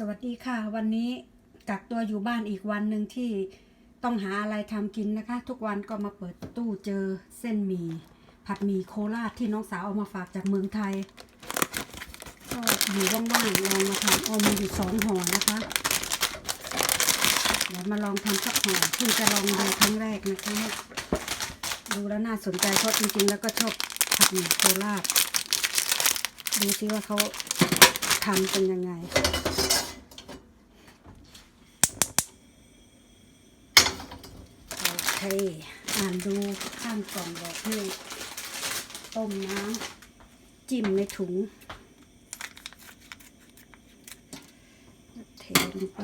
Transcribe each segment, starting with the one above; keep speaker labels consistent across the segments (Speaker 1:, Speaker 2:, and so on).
Speaker 1: สวัสดีค่ะ วันนี้กักตัวอยู่บ้านอีกวันหนึ่งที่ต้องหาอะไรทำกินนะคะ ทุกวันก็มาเปิดตู้เจอเส้นหมี่ผัดหมี่โคราชที่น้องสาวเอามาฝากจากเมืองไทย ก็อยู่ว่างๆลองมาทำเอามีอยู่สองห่อนะคะเดี๋ยวมาลองทำสักห่อเพิ่งจะลองดูครั้งแรกนะคะ ดูแล้วน่าสนใจเพราะจริงๆ แล้วก็ชอบผัดหมี่โคราชดูซิว่าเขาทำเป็นยังไง โอเคอ่านดูข้างกล่องบอกให้ต้มน้ำจิ้มในถุงเทลงไป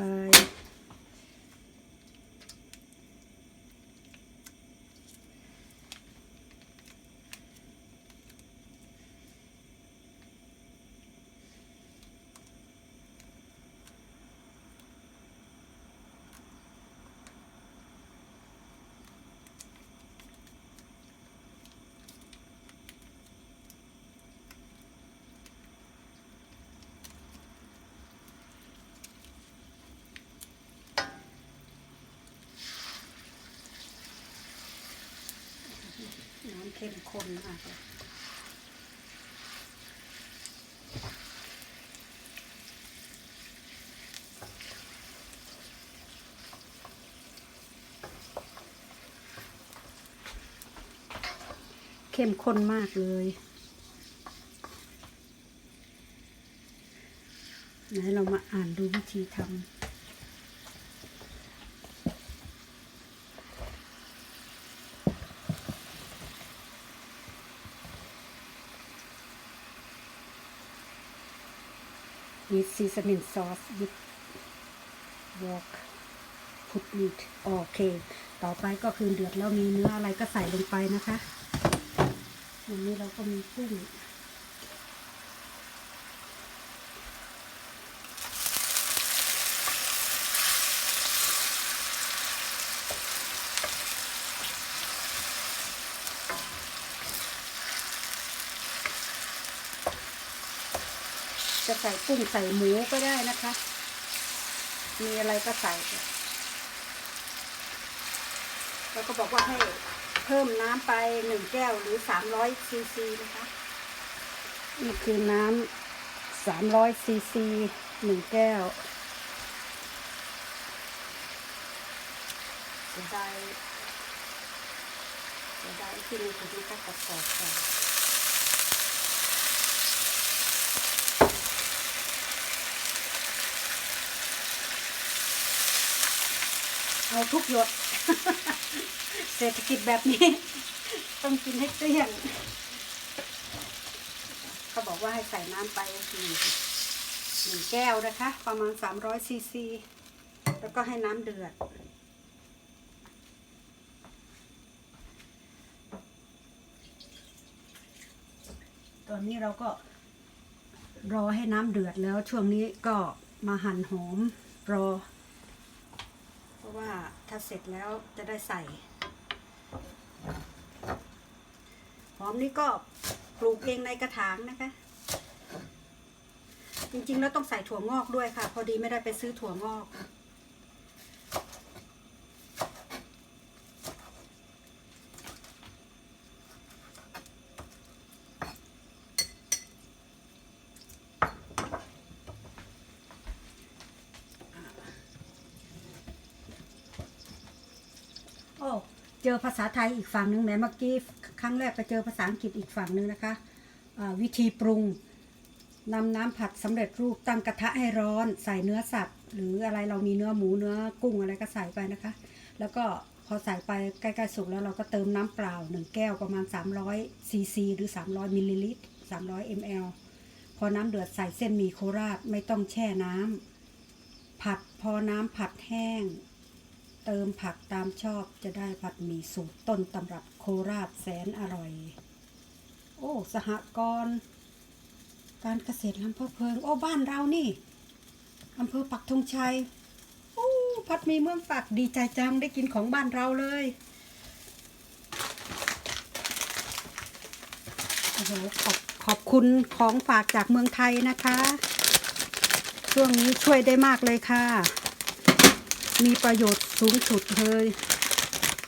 Speaker 1: น้ำ เข้มข้นมากเลยเข้มข้นมากเลยไหนเรามาอ่านดูวิธีทำ with seasoning sauce with wok put meat โอเค ต่อไปก็คือเดือดแล้วมีเนื้ออะไรก็ใส่ลงไปนะคะวันนี้เราก็มีกุ้ง จะใส่กุ้งใส่หมูก็ได้นะคะ มีอะไรก็ใส่ไปแล้วก็บอกว่าให้เพิ่มน้ำไปหนึ่งแก้วหรือสามร้อยซีซีนะคะ นี่คือน้ำสามร้อยซีซีหนึ่งแก้วเสียดายเสียดายที่มีถุงนะคะกระสอบค่ะ เอาทุกหยด เศรษฐกิจแบบนี้ ต้องกินให้เกลี้ยงเขาบอกว่าให้ใส่น้ำไปหนึ่งแก้วนะคะ ประมาณ 300ซีซี แล้วก็ให้น้ำเดือดตอนนี้เราก็รอให้น้ำเดือดแล้วช่วงนี้ก็มาหั่นหอมรอะว่าถ้าเสร็จแล้วจะได้ใส่ หอมนี่ก็ปลูกเองในกระถางนะคะ จริงๆแล้วต้องใส่ถั่วงอกด้วยค่ะ พอดีไม่ได้ไปซื้อถั่วงอก โอ้ เจอภาษาไทยอีกฝั่งหนึ่งแหมเมื่อกี้ครั้งแรกไปเจอภาษาอังกฤษอีกฝั่งหนึ่งนะคะวิธีปรุงนำน้ำผัดสำเร็จรูปตั้งกระทะให้ร้อน ใส่เนื้อสัตว์ หรืออะไรเรามีเนื้อหมูเนื้อกุ้งอะไรก็ใส่ไปนะคะ แล้วก็พอใส่ไปใกล้ๆสุกแล้วเราก็เติมน้ำเปล่าหนึ่งแก้วประมาณ 300ซีซีหรือ 300มิลลิลิตร300 ml พอน้ำเดือดใส่เส้นหมี่โคราชไม่ต้องแช่น้ำผัดพอน้ำผัดแห้ง เติมผักตามชอบจะได้ผัดหมี่สูตรต้นตำรับโคราชแสนอร่อย โอ้ สหกรณ์การเกษตรลำพะเพิง โอ้ บ้านเรานี่อำเภอปักธงชัย โอ้ผัดหมี่เมืองปักดีใจจังได้กินของบ้านเราเลยโอ้โหขอบขอบคุณของฝากจากเมืองไทยนะคะ ช่วงนี้ช่วยได้มากเลยค่ะ มีประโยชน์สูงสุดเลย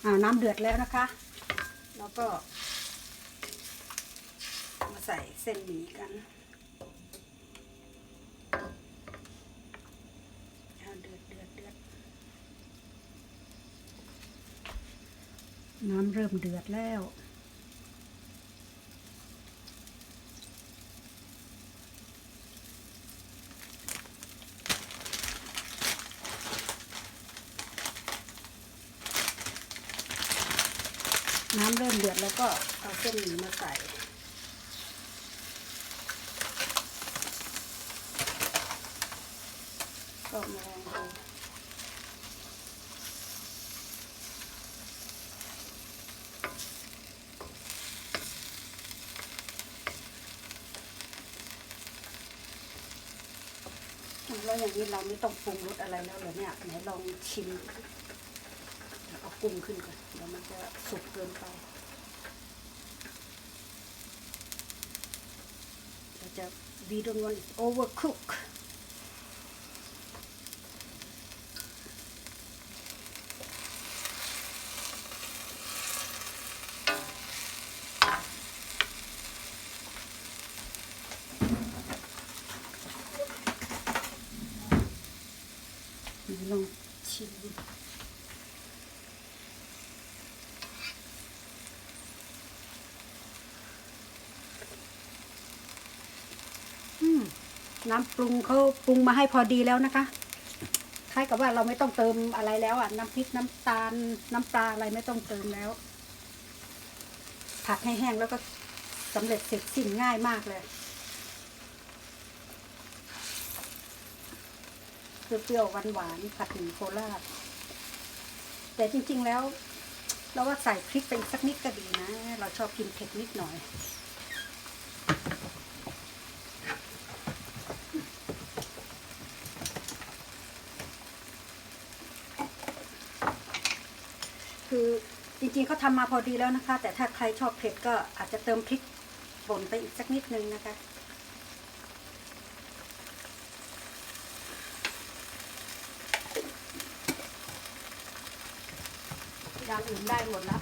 Speaker 1: อ่าน้ำเดือดแล้วนะคะ แล้วก็ มาใส่เส้นหมี่กันเดือดเดือดเดือดน้ำเริ่มเดือดแล้ว น้ำเริ่มเดือดแล้วก็เอาเส้นหมี่มาใส่ก็มาลองดูแล้วอย่างนี้เราไม่ต้องปรุงรสอะไรแล้วเหรอเนี่ยไหนลองชิม กุ้งขึ้นก่อนเดี๋ยวมันจะสุกเกินไปเราจะ we don't want it overcook ลองชิมอืม น้ำปรุงเขาปรุงมาให้พอดีแล้วนะคะคล้ายกับว่าเราไม่ต้องเติมอะไรแล้วอะน้ำพริกน้ำตาลน้ำปลาอะไรไม่ต้องเติมแล้ว ผัดให้แห้งแล้วก็สำเร็จเสร็จสิ้นง่ายมากเลยเปรี้ยวๆหวานๆผัดหมี่โคราชแต่จริงๆแล้ว เราว่าใส่พริกไปสักนิดก็ดีนะ เราชอบกินเผ็ดนิดหน่อย คือจริงๆเขาทำมาพอดีแล้วนะคะ แต่ถ้าใครชอบเผ็ดก็อาจจะเติมพริกป่นไปอีกสักนิดนึงนะคะ อย่างอื่นได้หมดแล้ว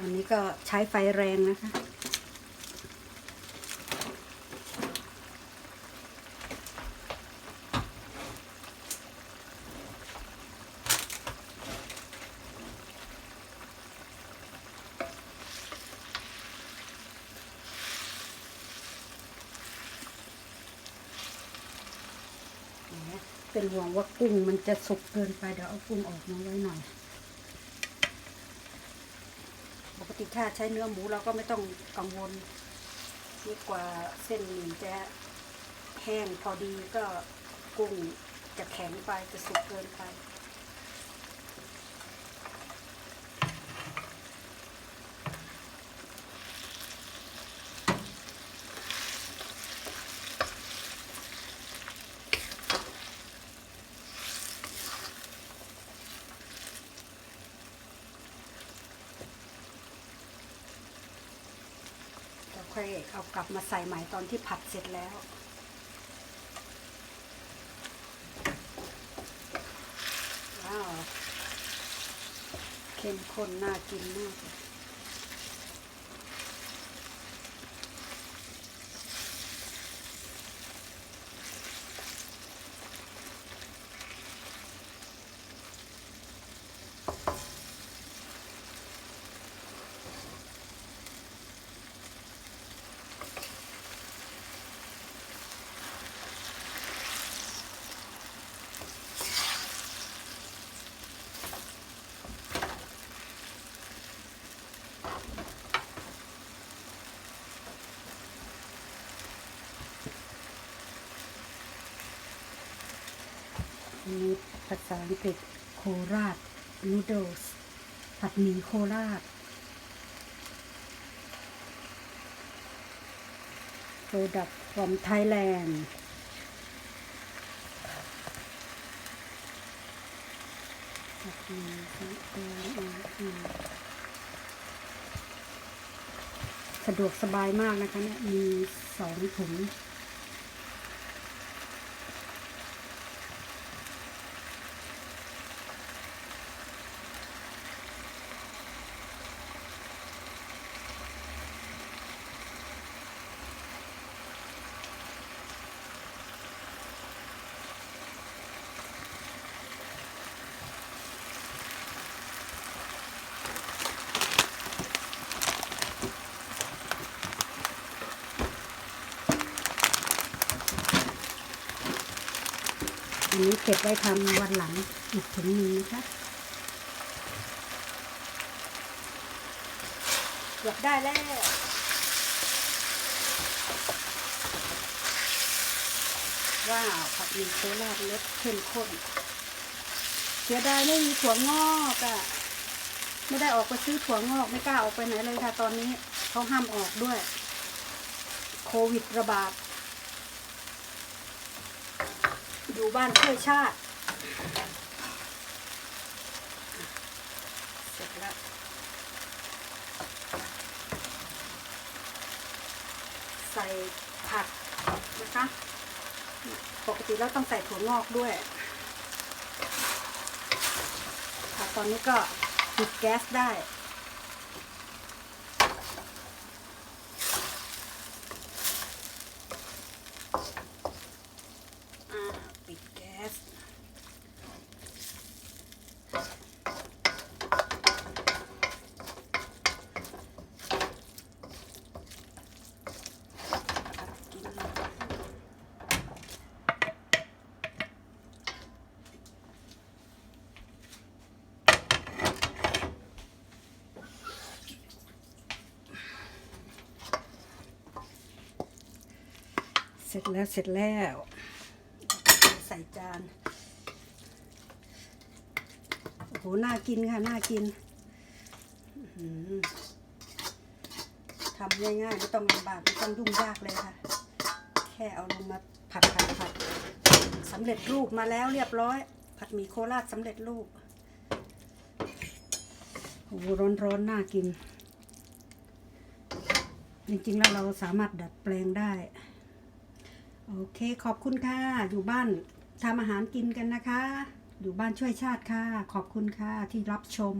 Speaker 1: อันนี้ก็ใช้ไฟแรงนะคะ เป็นห่วงว่ากุ้งมันจะสุกเกินไปเดี๋ยวเอากุ้งออกมาไว้หน่อย ติถ้าใช้เนื้อหมูเราก็ไม่ต้องกังวลดีกว่าเส้นหมี่จะแห้งพอดีก็กุ้งจะแข็งไปจะสุกเกินไป ราค่อยเอากลับมาใส่ใหม่ตอนที่ผัดเสร็จแล้ว ว้าว เข้มข้นน่ากินมากเลย อันนี้ ภาษาอังกฤษโคราช noodles ผัดหมี่โคราช product from Thailand ผัดหมี่โคราชสะดวกสบายมากนะคะเนี่ย มีสองถุง อันนี้เก็บไว้ทำวันหลังอีกถุงนึงนะคะเกือบได้แล้วว้าวผัดหมี่โคราชรสเข้มข้นเสียดายไม่มีถั่วงอกอะ่ะ ไม่ได้ออกไปซื้อถั่วงอกไม่กล้าออกไปไหนเลยค่ะ ตอนนี้เขาห้ามออกด้วย โควิดระบาด อยู่บ้านช่วยชาติ เสร็จแล้วใส่ผักนะคะ ปกติแล้วต้องใส่ถั่วงอกด้วยค่ะตอนนี้ก็ปิดแก๊สได้ อ่าปิดแก๊ส กิน เส ร็จแล้วเสร็จแล้ว ใส่จานโอ้โหน่ากินค่ะน่ากินทำง่ายๆไม่ต้องลำบากไม่ต้องยุ่งยากเลยค่ะ แค่เอาลงมาผัดผัดผัดสำเร็จรูปมาแล้วเรียบร้อย ผัดหมี่โคราชสำเร็จรูปโอ้โหร้อนๆน่ากิน จริงๆ แล้วเราสามารถดัดแปลงได้ โอเคขอบคุณค่ะ อยู่บ้านทำอาหารกินกันนะคะ อยู่บ้านช่วยชาติค่ะ ขอบคุณค่ะที่รับชม